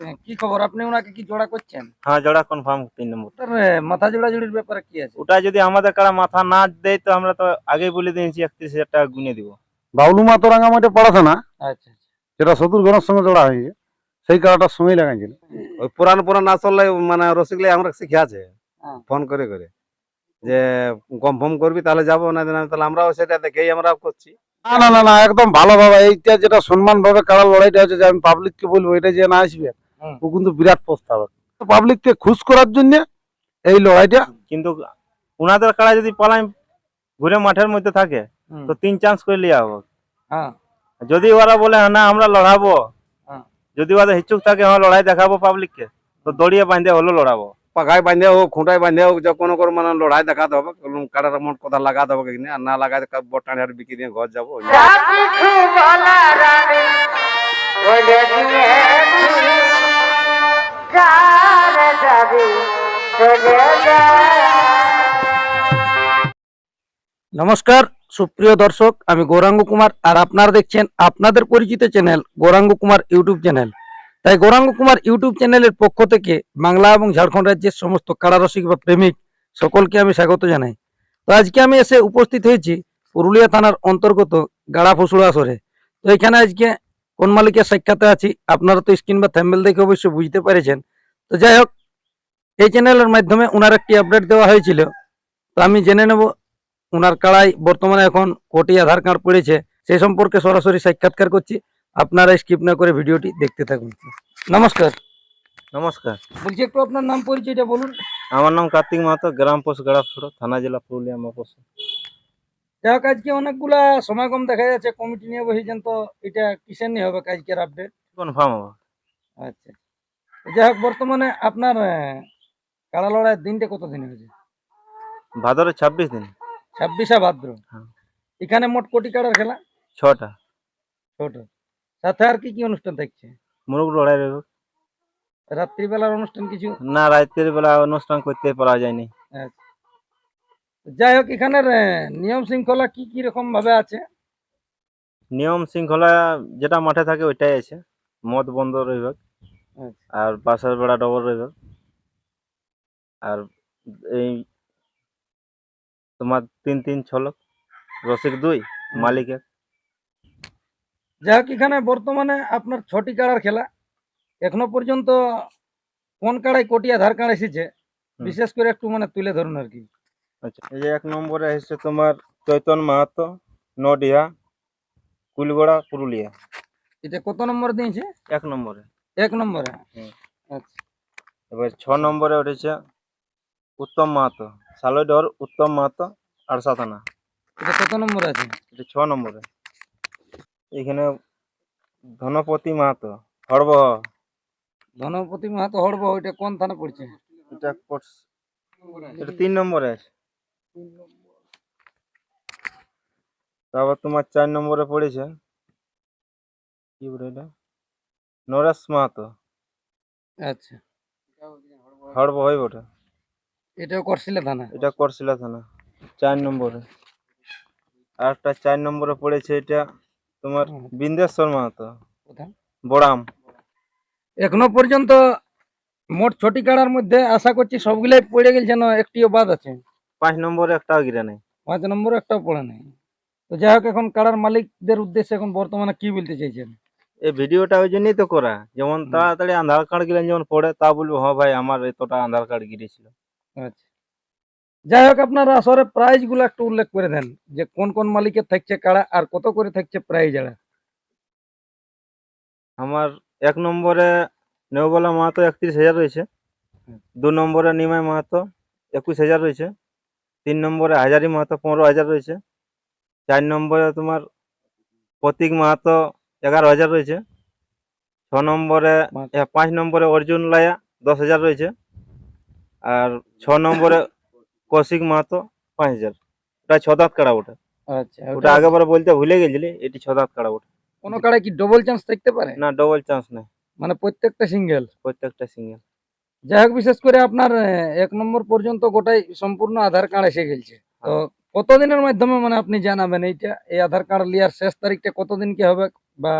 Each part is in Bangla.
এ, কি খবর? আপনি ওনাকে কি জোড়া করছেন? হ্যাঁ জোড়া কনফার্ম তিন নম্বর। মাথা জোড়া জুড়ির ব্যাপারে কি আছে? ওটা যদি আমাদের কারা মাথা না দেয় তো আমরা তো আগেই বলে দিয়েছি একত্রিশ হাজার টাকা গুনে দিব। বাবলু মাতো রাঙামাটি পড়াশোনা আচ্ছা যেটা শত্রুঘ্নের সঙ্গে জোড়া হয়েছে সেই কারাটার সময় লাগাইছিল। ওই পুরান পুরান আসলে মানে রসিকলাই আমরা শিখিয়াছে হ্যাঁ। ফোন করে করে। যে কনফার্ম করবি তাহলে যাব না দিন তাহলে আমরাও সেটা দেখেই আমরা করছি। না না না না একদম ভালো ভাবে এইটা যেটা সম্মান ভাবে কারা লড়াইটা হচ্ছে যে আমি পাবলিককে বলব এটা যে না আসবে। ও কিন্তু বিরাট প্রস্তাব পাবলিককে খুশ করার জন্য এই লড়াইটা কিন্তু ওনাদের কারা যদি পালাই ঘুরে মাঠের মধ্যে থাকে তো তিন চান্স করে লিয়া হবে। হ্যাঁ। যদি ওরা বলে না আমরা লড়াবো। হ্যাঁ। যদি ওদের হিচুক থাকে হ্যাঁ লড়াই দেখাবো পাবলিককে তো দড়িয়ে বাঁধে হলো লড়াবো। পাখায় বাঁধে হোক খুঁটায় বাঁধে হোক যে কোনো করে মানে লড়াই দেখাতে হবে। কাটার মোট কথা লাগাতে হবে কিনা আর না লাগাতে বটানি আর বিক্রি দিয়ে ঘর যাব। নমস্কার, সুপ্রিয় দর্শক, আমি গৌরাঙ্গ কুমার, আর আপনারা দেখছেন আপনাদের পরিচিত channel Gauranga Kumar YouTube channel. তাই গৌরাঙ্গ কুমার ইউটিউব চ্যানেলের পক্ষ থেকে বাংলা এবং ঝাড়খণ্ড রাজ্যের সমস্ত কারারসিক বা প্রেমিক সকলকে আমি স্বাগত জানাই। তো আজকে আমি এসে উপস্থিত হয়েছি পুরুলিয়া থানার অন্তর্গত গাড়া ফসুড়া আসরে। তো এখানে আজকে কোন মালিকের সাক্ষাতে আছি, আপনারা তো স্ক্রিন বা থ্যাম্বেল দেখে অবশ্যই বুঝতে পেরেছেন। তো যাই হোক এই চ্যানেলের মাধ্যমে ওনার একটি আপডেট দেওয়া হয়েছিল। তো আমি জেনে নেব ওনার কাড়াই বর্তমানে এখন কোটি আধার কার্ড পড়েছে। সেই সম্পর্কে সরাসরি সাক্ষাৎকার করছি। আপনারা স্কিপ না করে ভিডিওটি দেখতে থাকুন। নমস্কার। নমস্কার। বলছি একটু আপনার নাম পরিচয়টা বলুন। আমার নাম কার্তিক মাহাতো গ্রাম পোস্ট গড়াফুড়ো থানা জেলা পুরুলিয়া যাই হোক আজকে অনেকগুলা সময় কম দেখা যাচ্ছে। কমিটি নিয়ে বসেছেন তো এটা কিসের নিয়ে হবে আজকের আপডেট কনফার্ম হবে। আচ্ছা। যাই হোক বর্তমানে আপনার কাড়া লড়াইয়ের দিনটা কত দিন হয়েছে? ভাদরের ছাব্বিশ দিন। ছাব্বিশে ভাদ্র। হ্যাঁ। এখানে মোট কোটি কাড়ার খেলা? ছটা। ছোট। সাথে আর কি কি অনুষ্ঠান থাকছে? মুরগ লড়াই রইব রাত্রিবেলার অনুষ্ঠান কিছু? না রাতের বেলা অনুষ্ঠান করতে পারা যায়নি। যাই হোক এখানের আহ, নিয়ম শৃঙ্খলা কি কি রকম ভাবে আছে? নিয়ম শৃঙ্খলা যেটা মাঠে থাকে ওইটাই আছে। মদ বন্ধ রইবে আচ্ছা। আর বাসের বেড়া ডবল রইবে আর এই তোমার তিন তিন ছলক রসিক দুই মালিক এক। যাই হোক এখানে বর্তমানে আপনার ছটি কাড়ার খেলা। এখনও পর্যন্ত কোন কাড়ায় কোটি আধার কার্ড এসেছে বিশেষ করে একটু মানে তুলে ধরুন আর কি। আচ্ছা এই যে এক নম্বরে এসেছে তোমার চৈতন মাহাতো নডিয়া কুলগড়া পুরুলিয়া। এটা কত নম্বর দিয়েছে? এক নম্বরে। এক নম্বরে। আচ্ছা। এবার ছ নম্বরে উঠেছে উত্তম মাহাতো। সালোডর উত্তম মাহাতো আড়সা থানা এটা কত নম্বর আছে? এটা ছ নম্বরে। এখানে ধনপতি মাহাতো হরবহ। ধনপতি মাহাতো হড়ব এটা কোন থানা পড়ছে? এটা এটা তিন নম্বরে আছে। তারপর তোমার চার নম্বরে পড়েছে। কি বলে এটা? নরেশ মাহাতো। আচ্ছা। হরবহ হইব ওটা। এটাও করছিলে থানা? এটা করছিলা থানা চার নম্বরে। আর একটা চার নম্বরে পড়েছে এটা তোমার। বিন্দেশ্বর মাহাতো। বড়াম। এখনও পর্যন্ত মোট ছটি কাড়ার মধ্যে আশা করছি সবগুলাই পড়ে গেছে না একটিও বাদ আছে। পাঁচ নম্বরে একটাও গিরে নেই। পাঁচ নম্বর একটাও পড়ে নেই। তো যাই হোক এখন কাড়ার মালিকদের উদ্দেশ্যে এখন বর্তমানে কি বলতে চাইছেন? এই ভিডিওটা ওই জন্যই তো করা। যেমন তাড়াতাড়ি আধার কার্ড গিলেন যেমন পড়ে তা বলব হ্যাঁ ভাই আমার এতটা আধার কার্ড গিরেছিল। আচ্ছা। যাই হোক আপনারা আসরে প্রাইজগুলো একটু উল্লেখ করে দেন যে কোন কোন মালিকের থাকছে কাড়া আর কত করে থাকছে প্রাইজ আড়া আমার এক নম্বরে নেওবলা মাহাতো একত্রিশ হাজার রয়েছে দু নম্বরে নিমাই মাহাতো একুশ হাজার রয়েছে তিন নম্বরে হাজারি মাহাতো পনেরো হাজার রয়েছে চার নম্বরে তোমার প্রতীক মাহাতো এগারো হাজার রয়েছে ছ নম্বরে পাঁচ নম্বরে অর্জুন লায়া দশ হাজার রয়েছে আর ছ নম্বরে কৌশিক মাহাতো পাঁচ হাজার। ওটা ছ দাঁত কাড়া ওটা আচ্ছা ওটা ওটা আগেবারে বলতে ভুলে গেছিলি এটি ছ দাঁত কাড়া ওটা কোনো কাড়ায় কি ডবল চান্স থাকতে পারে? না ডবল চান্স নেই। মানে প্রত্যেকটা সিঙ্গেল প্রত্যেকটা সিঙ্গেল যাই হোক বিশেষ করে আপনার এক নম্বর পর্যন্ত গোটাই সম্পূর্ণ আধার কার্ড এসে গেছে। তো কতদিনের মাধ্যমে মানে আপনি জানাবেন এইটা? এই আধার কার্ড লিয়ার শেষ তারিখটা কতদিন কি হবে? বা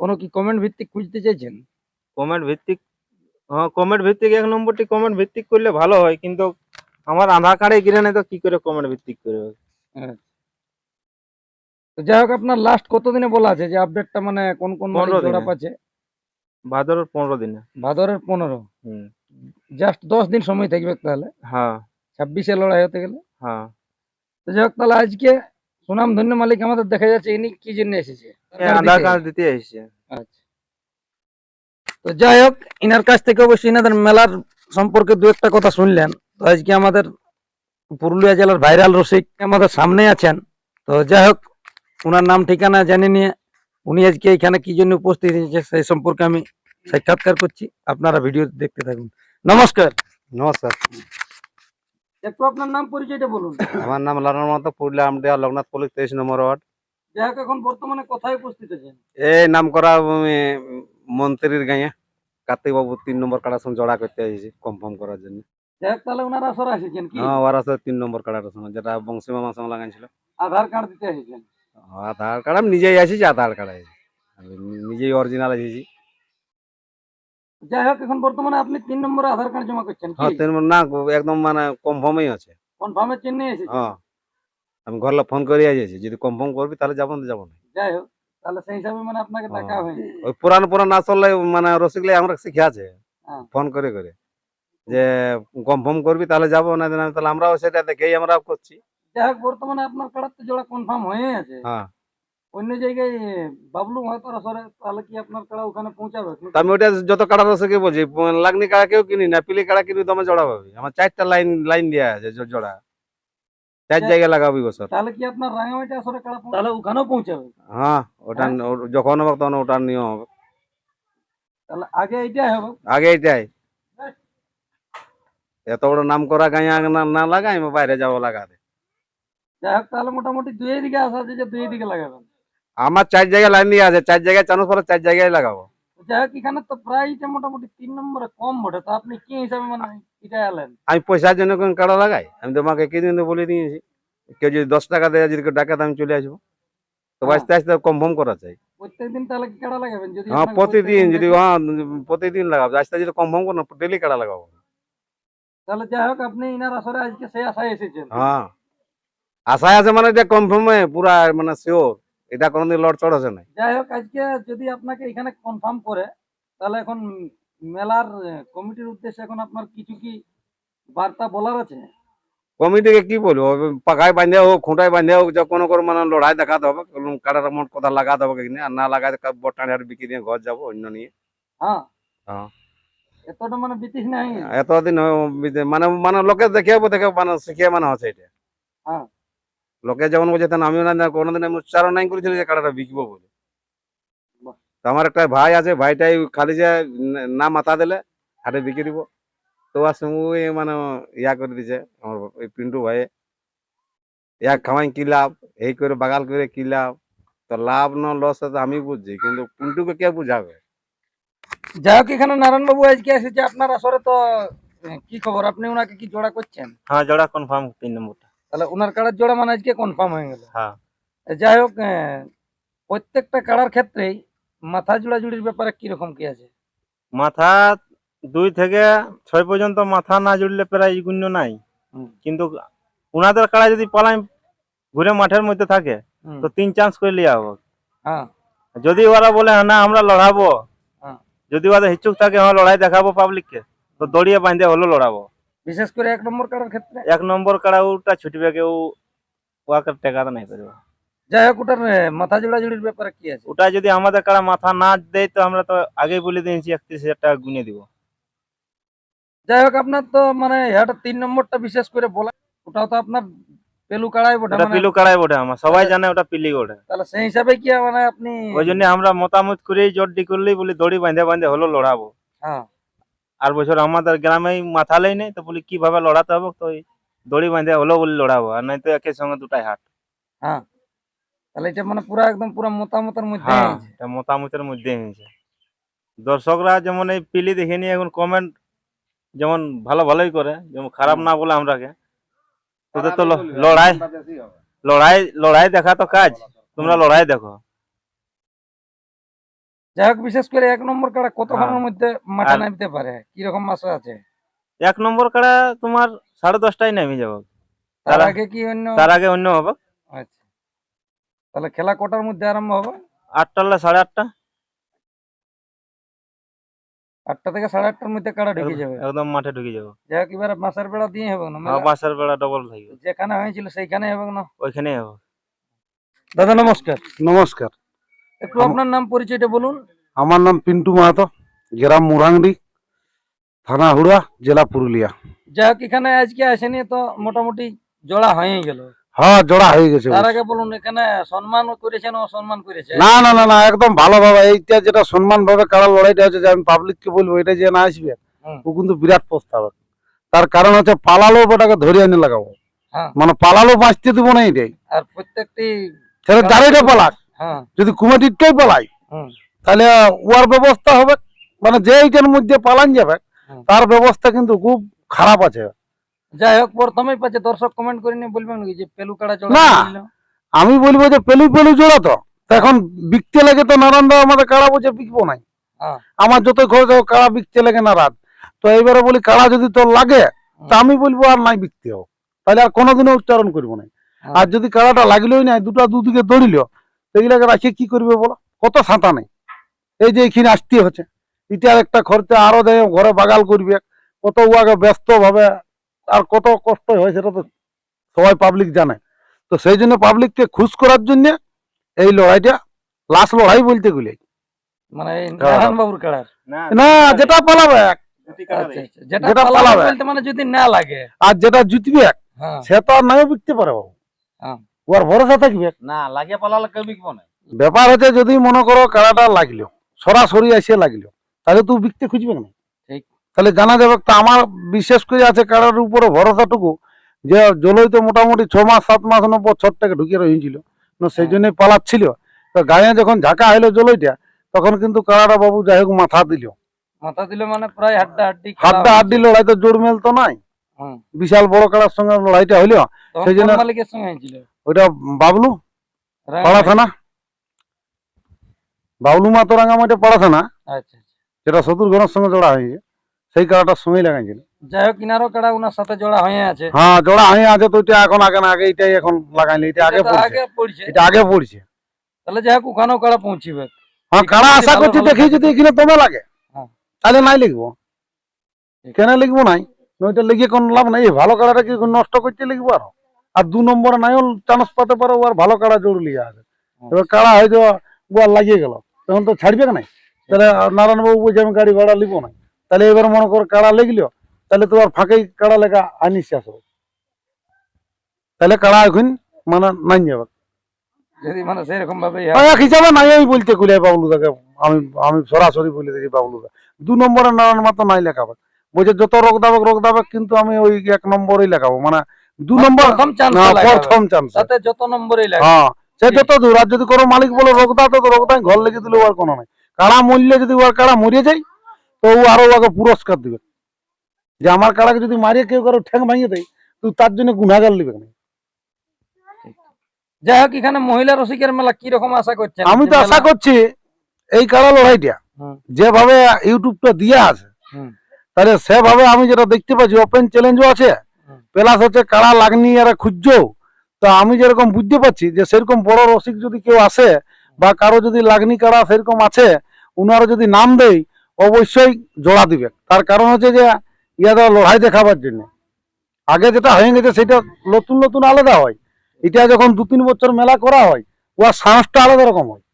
কোনো কি কমেন্ট ভিত্তিক খুঁজতে চাইছেন? কমেন্ট ভিত্তিক হ্যাঁ কমেন্ট ভিত্তিক এক নম্বরটি কমেন্ট ভিত্তিক করলে ভালো হয় কিন্তু আমার আধার কার্ডে গিরে নেই তো কি করে কমেন্ট ভিত্তিক করবে? তো যাই হোক আপনার লাস্ট কতদিনে বলা আছে? যে আপডেটটা মানে কোন কোন জোড়া। পাচ্ছে? ভাদরের পনেরো দিনে। ভাদরের পনেরো? জাস্ট দশ দিন সময় থাকবে তাহলে? হ্যাঁ। ছাব্বিশে লড়াই হতে গেলে? হ্যাঁ। তো যাই হোক তাহলে আজকে সুনাম ধন্য মালিক আমাদের দেখা যাচ্ছে ইনি কি জন্য এসেছে? আধার কার্ড দিতে এসেছে। আচ্ছা। তো যাই হোক ইনার কাছ থেকে অবশ্যই ইনাদের মেলার সম্পর্কে দু একটা কথা শুনলেন। তো আজকে আমাদের পুরুলিয়া জেলার ভাইরাল রসিক আমাদের সামনে আছেন। তো যাই হোক ওনার নাম ঠিকানা জেনে নিয়ে উনি আজকে এখানে কি জন্য উপস্থিত হয়েছে সেই সম্পর্কে আমি সাক্ষাৎকার করছি। আপনারা ভিডিও দেখতে থাকুন। নমস্কার। নমস্কার। একটু আপনার নাম পরিচয়টা বলুন। আমার নাম লালন মাহাতো পুরুলিয়া আমডিয়া লগ্নাথ পল্লী তেইশ নম্বর ওয়ার্ড। যাই এখন বর্তমানে কোথায় উপস্থিত আছেন? এই নাম করা মন্ত্রীর গাঁয়ে কার্তিক বাবু তিন নম্বর কাড়ার সঙ্গে জড়া করতে কনফার্ম করার জন্য। যাই হোক তাহলে ওনারা আসরে এসেছেন কি? হ্যাঁ ওরা তিন নম্বর কাড়ার সঙ্গে যেটা বংশী মামার সঙ্গে লাগাইছিল। আধার কার্ড দিতে এসেছেন আধার কার্ড আমি নিজেই আসিছি আধার কার্ড আমি নিজেই অরিজিনাল যাই হোক এখন বর্তমানে আপনি তিন নম্বরে আধার কার্ড জমা করছেন হ্যাঁ তিন নম্বর না একদম মানে কনফার্মই আছে। কনফার্মের চিহ্নে হ্যাঁ। আমি ঘরে ফোন করে আসি যদি কনফার্ম করবি তাহলে যাব না যাব না। যাই হোক তাহলে সেই হিসাবে মানে আপনাকে হ্যাঁ। হয়নি। ওই পুরান পুরান আসলে মানে রসিকলে আমরা শিখে আছে। ফোন করে করে। যে কনফার্ম করবি তাহলে যাব না না তাহলে আমরাও সেটা দেখেই আমরা করছি। যাই হোক বর্তমানে আপনার কার্ড তো জোড়া কনফার্ম হয়ে আছে। হ্যাঁ অন্য জায়গায় বাবলু হয়তো সরে তাহলে কি আপনার কাড়া ওখানে পৌঁছাবে? আমি ওইটা যত কাড়া রসিকে বলছি লাগনি কাড়া কেউ কিনি না পিলি কাড়া কিনি তোমার জোড়া পাবি। আমার চারটা লাইন লাইন দেওয়া আছে জোড়া। চার যা- জায়গায় লাগাবি বছর তাহলে কি আপনার রাঙামাটি আসরে কাড়া পৌঁছ- তাহলে ওখানেও পৌঁছাবে হ্যাঁ ওটা ও- যখন হবে তখন ওটার নিয়ম হবে তাহলে আগে এইটাই হবে আগে এইটাই এত বড় নাম করা গায়ে আগে না না লাগাই আমি বাইরে যাব লাগাতে যাই হোক তাহলে মোটামুটি দুই দিকে আসা আছে যে দুই দিকে লাগাবেন আমার চার জায়গায় লাইন দিয়ে আছে চার জায়গায় চানোস পরে চার জায়গায় লাগাবো যাই হোক এখানে তো প্রাইসটা মোটামুটি তিন নম্বরে কম বটে তো আপনি কি হিসাবে মানে এটা এলেন আমি পয়সার জন্য কোন কাড়া লাগাই? আমি তোমাকে কিছুদিন তো বলে দিয়েছি কেউ যদি দশ টাকা দেয় যদি কেউ আমি চলে আসব। তো হ্যাঁ। আস্তে আস্তে কনফার্ম করা চাই। হ্যাঁ প্রতিদিন যদি হ্যাঁ প্রতিদিন লাগাবো। আস্তে যদি কনফার্ম করো ডেলি কাড়া লাগাবো। তাহলে যাই হোক আপনি ইনার আসরে আজকে সেই আশায় এসেছেন। হ্যাঁ। আশায় আছে মানে এটা কনফার্মে পুরা মানে শিওর এটা কোনোদিন লড়চড় আছে না। যাই হোক আজকে যদি আপনাকে এখানে কনফার্ম করে তাহলে এখন মেলার কমিটির উদ্দেশ্যে এখন আপনার কিছু কি বার্তা বলার আছে কমিটিকে কি বলব পাখায় বাঁধে হোক খুঁটায় বাঁধে হোক যে কোনো করে মানে লড়াই দেখাতে হবে কাটার মোট কথা লাগাতে হবে কিনা আর না লাগাতে বটানি আর বিক্রি দিয়ে ঘর যাব অন্য নিয়ে হ্যাঁ হ্যাঁ। এতটা মানে বিতিস নাই এতদিন মানে মানে লোকে দেখে দেখে মানে শিখে মানে হচ্ছে এটা হ্যাঁ। লোকে যেমন বলছে আমিও না কোনোদিন আমি উচ্চারণ নাই করেছিল যে কাটাটা বিকবো বলে। তো আমার একটা ভাই আছে ভাইটাই খালি যে ন- না মাথা দিলে হাটে বিক্রি দিব। তো আর সঙ্গে মানে ইয়া করে দিছে আমার ওই পিন্টু ভাই ইয়া খাওয়াই কি লাভ? এই করে বাগাল করে কি লাভ? তো লাভ না লস তো আমি বুঝছি কিন্তু পিন্টুকে কে বুঝাবে? যাই হোক এখানে নারায়ণ বাবু আজকে এসেছে আপনার আসরে তো আহ, কি খবর? আপনি ওনাকে কি জোড়া করছেন? হ্যাঁ জোড়া কনফার্ম তিন নম্বরটা। তাহলে ওনার কাড়ার জোড়া মানে আজকে কনফার্ম হয়ে গেল। হ্যাঁ। যাই হোক আহ, প্রত্যেকটা কাড়ার ক্ষেত্রেই মাথা জোড়া জুড়ির ব্যাপারে কীরকম কি আছে? মাথা দুই থেকে ছয় পর্যন্ত মাথা না জুড়লে প্রায় গুণ্য নাই। কিন্তু উনাদের কাড়া যদি পালাই ঘুরে মাঠের মধ্যে থাকে তো তিন চান্স করে লিয়া হবে হ্যাঁ। যদি ওরা বলে "হ্যাঁ, না আমরা লড়াবো। হ্যাঁ। যদি ওদের হিচ্ছুক থাকে হ্যাঁ লড়াই দেখাবো পাবলিককে তো দড়িয়ে বাঁধে হলো লড়াবো। বিশেষ করে এক নম্বর কাড়ার ক্ষেত্রে? এক নম্বর কাড়া ওটা ছুটবে কেউ ওয়াকে টেকাতে নাই পারবে। যাই হোক ওটার মাথা জোড়া জুড়ির ব্যাপারে কি আছে? ওটা যদি আমাদের কাড়া মাথা না দেয় তো আমরা তো আগেই বলে দিয়েছি একত্রিশ হাজার টাকা গুনে দিব। যাই হোক আপনার তো মানে এটা তিন নম্বরটা বিশেষ করে বলা ওটাও তো আপনার পেলু কাড়াই বটে ওটা মানে পিলু কাড়াই বটে আমার। সবাই জানে ওটা পিলি ওঠে তাহলে সেই হিসাবে কি মানে আপনি ওই জন্য আমরা মতামত করেই জোরডি করলেই বলি দড়ি বাঁধে বাঁধে হলো লড়াবো। হ্যাঁ। আর বছর আমাদের গ্রামেই মাথা লেই নেই তো বলি কীভাবে লড়াতে হবে তো দড়ি বাঁধে হলো বলে লড়াবো আর নাই তো একের সঙ্গে দুটাই হাট। হ্যাঁ। তাহলে এটা মানে পুরো একদম পুরো মতামতের মধ্যে হ্যাঁ এটা মতামতের মধ্যে হয়েছে। দর্শকরা যেমন এই পিলি দেখে নিয়ে এখন কমেন্ট যেমন ভালো ভালোই করে যেমন খারাপ না বলে আমরাকে। তোদের তো লড়াই লড়াই লড়াই দেখা তো কাজ। তোমরা লড়াই দেখো। যাই হোক বিশেষ করে এক নম্বর কাড়া কতক্ষণের হ্যাঁ। মধ্যে মাঠে নামতে পারে? কীরকম আছে? এক নম্বর কাড়া তোমার সাড়ে দশটায় নেমে যাব। তার আগে কি অন্য তার আগে অন্য হবে। তাহলে খেলা কটার মধ্যে আরম্ভ হবে? আটটা হলে সাড়ে আটটা। আটটা থেকে সাড়ে আটটার মধ্যে কাড়া ঢুকে যাবে? একদম মাঠে ঢুকে যাব। যাই হোক এবারে মাসের বেড়া দিয়ে হবে না মেলা? বাসের বেলা ডবল থাকবে। যেখানে হয়েছিল সেইখানে হবে না ওইখানেই হবে। দাদা নমস্কার। নমস্কার। একটু আপনার নাম পরিচয়টা বলুন। আমার নাম পিন্টু মাহাতো গ্রাম মুরাংডি থানা হুড়া জেলা পুরুলিয়া। যাই হোক এখানে আজকে আসেনি তো মোটামুটি জোড়া হয়ে গেল। হ্যাঁ জোড়া হয়ে গেছে তার আগে বলুন এখানে সম্মান করেছেন অসম্মান করেছে না না না না একদম ভালো ভাবে এইটা যেটা সম্মান ভাবে কারা লড়াইটা হচ্ছে যে আমি পাবলিককে বলব এটা যে না আসবে ও কিন্তু বিরাট প্রস্তাব। তার কারণ হচ্ছে পালালো ওটাকে ধরে এনে লাগাবো। হ্যাঁ। মানে পালালো বাঁচতে দেবো না এটাই আর প্রত্যেকটি সেটা পালাক। হ্যাঁ। যদি কুমাটিটাই পালাই তাহলে ওয়ার ব্যবস্থা হবে। মানে যে এইটার মধ্যে পালান যাবে তার ব্যবস্থা কিন্তু খুব খারাপ আছে। যাই হোক প্রথমেই পাচ্ছে দর্শক কমেন্ট করে নিয়ে বলবেন যে পেলু কাড়া জোড়া না। আমি বলব যে পেলু পেলু জোড়া তো। তো এখন বিকতে লাগে তো নারায়ণ আমাদের কাড়া বলছে বিকবো নাই। হ্যাঁ। আমার যত খরচ হোক কাড়া বিকতে লাগে তো এইবারে বলি কাড়া যদি তোর লাগে তা আমি বলব আর নাই বিকতে হোক। তাহলে আর কোনোদিনও উচ্চারণ করব না হ্যাঁ। আর যদি কাড়াটা লাগলোই না দুটা দুদিকে দৌড়িল সেগুলাকে রাখে কি করবে বলো? কত সাঁতা নেই। এই যে এখানে আসতে হচ্ছে। এটার একটা খরচা আরও দেয় ঘরে বাগাল করবে। কত উয়াকে ব্যস্ত ভাবে আর কত কষ্ট হয় সেটা তো সবাই পাবলিক জানে। তো সেই জন্য পাবলিককে খুশ করার জন্য এই লড়াইটা লাস্ট লড়াই বলতে গেলে। মানে বাবুর কাড়ার? না যেটা পালাবে আচ্ছা আচ্ছা যেটা পালাবে। মানে যদি না লাগে। আর যেটা জিতবে হ্যাঁ। সে তো আর নাইও বিকতে পারে বাবু। হ্যাঁ। ওর ভরসা থাকবে না লাগিয়ে পালালে কেউ বিকবো না। ব্যাপার হচ্ছে যদি মনে করো কাড়াটা লাগল সরাসরি এসে লাগল তাহলে তুই বিকতে খুঁজবে না। তাহলে জানা যাবে তা আমার বিশেষ করে আছে কাড়ার উপরে ভরসাটুকু যে জলই তো মোটামুটি ছ মাস সাত মাস ন বছর থেকে ঢুকিয়ে রয়েছিল সেই হ্যাঁ। জন্যই পালাচ্ছিল। তো গায়ে যখন ঝাঁকা হইল জলইটা তখন কিন্তু কাড়াটা বাবু যাই হোক মাথা দিল। মাথা দিলে মানে প্রায় হাড্ডা হাড্ডি হাড্ডা হাড্ডি লড়াই তো জোর মেল তো নাই। বিশাল বড় কাড়ার সঙ্গে লড়াইটা হইল। সেই জন্য- ওইটা বাবলু পাড়া থানা। বাবলু মাতো রাঙামাটি পাড়া থানা। আচ্ছা আচ্ছা। শত্রুঘ্নের সঙ্গে জোড়া হয়েছে। সেই কাড়াটার সময় লাগাইছিল। যাই হোক কিনারও কাড়া ওনার সাথে জোড়া হয়ে আছে। হ্যাঁ জোড়া হয়ে আছে তো এটা এখন আগে না আগে এটাই এখন লাগাইনি এটা আগে পড়ছে। এটা আগে পড়ছে। তাহলে যাই হোক ওখানেও কাড়া পৌঁছিবে। হ্যাঁ কাড়া আশা করছি দেখি যদি এখানে তোমার লাগে হ্যাঁ। তাহলে নাই লিখব। কেন লিখব নাই? নইটা লিখে কোন লাভ নাই। ভালো কাড়াটা কি নষ্ট করতে লিখব আর? আর দু নম্বরে নাইও চান্স পাতে পারো আর ভালো কাড়া জোর লিয়ে আছে। এবার কাড়া হয়তো লাগিয়ে গেল। তখন তো ছাড়বে না তাহলে নারায়ণ বাবু বলছে আমি গাড়ি ভাড়া লিবো না। তাহলে এবার মনে কর কাড়া লেগলো তাহলে তো আর ফাঁকেই কাড়া লেখা আনিস তাহলে কাড়া এখন মানে নাই যাবে। যদি মানে সেরকম ভাবে এক হিসাবে নাই আমি বলতে কুলে বাবলু আমি আমি সরাসরি বলে দিচ্ছি বাবলু দু নম্বরে নারায়ণ মাত্র নাই লেখাবে। বলছে যত রোগ দাবে রোগ কিন্তু আমি ওই এক নম্বরই লেখাবো। মানে দু নম্বর প্রথম চান্স না, প্রথম চান্স তাতে যত নম্বরই লাগে হ্যাঁ সে যত দূর। আর যদি কোনো মালিক বলে রোগদা তো রোগদা ঘর লেগে দিলে কোনো নাই। কাড়া মরলে যদি ওর কাড়া মরে যায় তো ও আরও ওকে পুরস্কার দিবে। যে আমার কাড়াকে যদি মারিয়ে কেউ কারও ঠ্যাং ভাঙিয়ে দেয় তো তার জন্য গুণাগার লিবে না যাই হোক এখানে মহিলা রসিকের মেলা কি রকম আশা করছেন? আমি তো আশা করছি এই কাড়া লড়াইটা যেভাবে ইউটিউবটা দিয়ে আছে তাহলে সেভাবে আমি যেটা দেখতে পাচ্ছি ওপেন চ্যালেঞ্জও আছে প্লাস হচ্ছে কাড়া লাগনি আর খুঁজছেও তো আমি যেরকম বুঝতে পারছি যে সেরকম বড় রসিক যদি কেউ আসে বা কারও যদি লাগনি কাড়া সেরকম আছে উনারা যদি নাম দেয় অবশ্যই জোড়া দিবে। তার কারণ হচ্ছে যে ইয়াদা লড়াই দেখাবার জন্য। আগে যেটা হয়ে গেছে সেটা নতুন নতুন আলাদা হয়। এটা যখন দু তিন বছর মেলা করা হয় ওর সাহসটা আলাদা রকম হয়।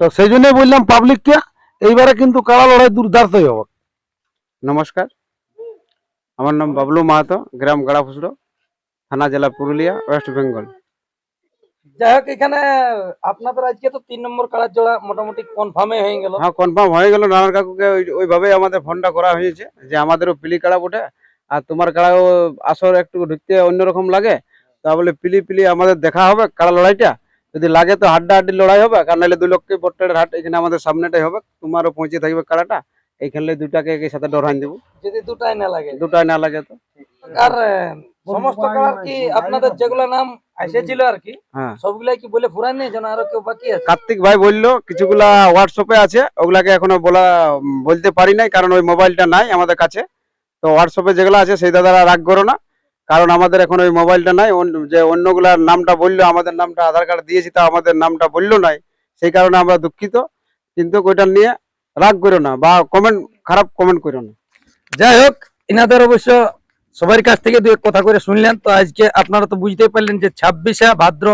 তো সেই জন্যই বললাম পাবলিককে এইবারে কিন্তু কারা লড়াই দুর্দান্তই হবে। নমস্কার। আমার নাম বাবলু মাহাতো গ্রাম গাড়াফুসড়ো থানা জেলা পুরুলিয়া ওয়েস্ট বেঙ্গল। যাই হোক এখানে আপনাদের আজকে তো তিন নম্বর কাড়ার জোড়া মোটামুটি কনফার্মে হয়ে গেল। হ্যাঁ কনফার্ম হয়ে গেল। নারায়ণ কাকুকে ওই- ওইভাবেই আমাদের ফোনটা করা হয়েছে যে আমাদেরও পিলি কাড়া বটে আর তোমার কাড়াও আসর একটু ঢুকতে অন্যরকম লাগে। তা বলে পিলি পিলি আমাদের দেখা হবে কাড়া লড়াইটা। যদি লাগে তো হাড্ডা হাড্ডি লড়াই হবে কারণ নাহলে দুই লক্ষে বট্টের হাট এখানে আমাদের সামনেটাই হবে। তোমারও পৌঁছে থাকবে কাড়াটা। এইখানে দুটাকে একই সাথে ডরাই দেবো। যদি দুটাই না লাগে। দুটাই না লাগে তো। আর সমস্ত কালার কি আপনাদের যেগুলো নাম এসেছিল আর কি হ্যাঁ। সবগুলাই কি বলে ফুরান নেই যেন আরও কেউ বাকি আছে? কার্তিক ভাই বলল কিছুগুলা হোয়াটসঅ্যাপে আছে ওগুলাকে এখনও বলা বলতে পারি নাই কারণ ওই মোবাইলটা নাই আমাদের কাছে। তো হোয়াটসঅ্যাপে যেগুলো আছে সেই দাদারা রাগ করো না কারণ আমাদের এখন ওই মোবাইলটা নাই অন্য- যে অন্যগুলার নামটা বলল আমাদের নামটা আধার কার্ড দিয়েছি তা আমাদের নামটা বলল নাই সেই কারণে আমরা দুঃখিত কিন্তু ওইটা নিয়ে রাগ করো না বা কমেন্ট খারাপ কমেন্ট করো না। যাই হোক ইনাদের অবশ্য সবার কাছ থেকে দু এক কথা করে শুনলেন। তো আজকে আপনারা তো বুঝতেই পারলেন যে ছাব্বিশে ভাদ্র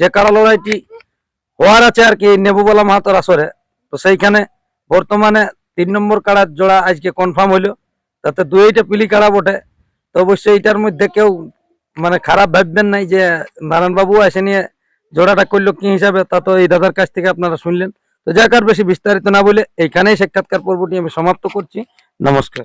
যে কারা লড়াইটি হওয়ার আছে আর কি নেবুবলা মাহাতর আসরে। তো সেইখানে বর্তমানে তিন নম্বর কাড়ার জোড়া আজকে কনফার্ম হইল। তাতে দুইটা পিলি কাড়া বটে। তো অবশ্যই এটার মধ্যে কেউ মানে খারাপ ভাববেন নাই যে নারায়ণবাবু এসে নিয়ে জোড়াটা করল কি হিসাবে, তা তো এই দাদার কাছ থেকে আপনারা শুনলেন। তো যাক আর বেশি বিস্তারিত না বলে এইখানেই সাক্ষাৎকার পর্বটি আমি সমাপ্ত করছি। নমস্কার।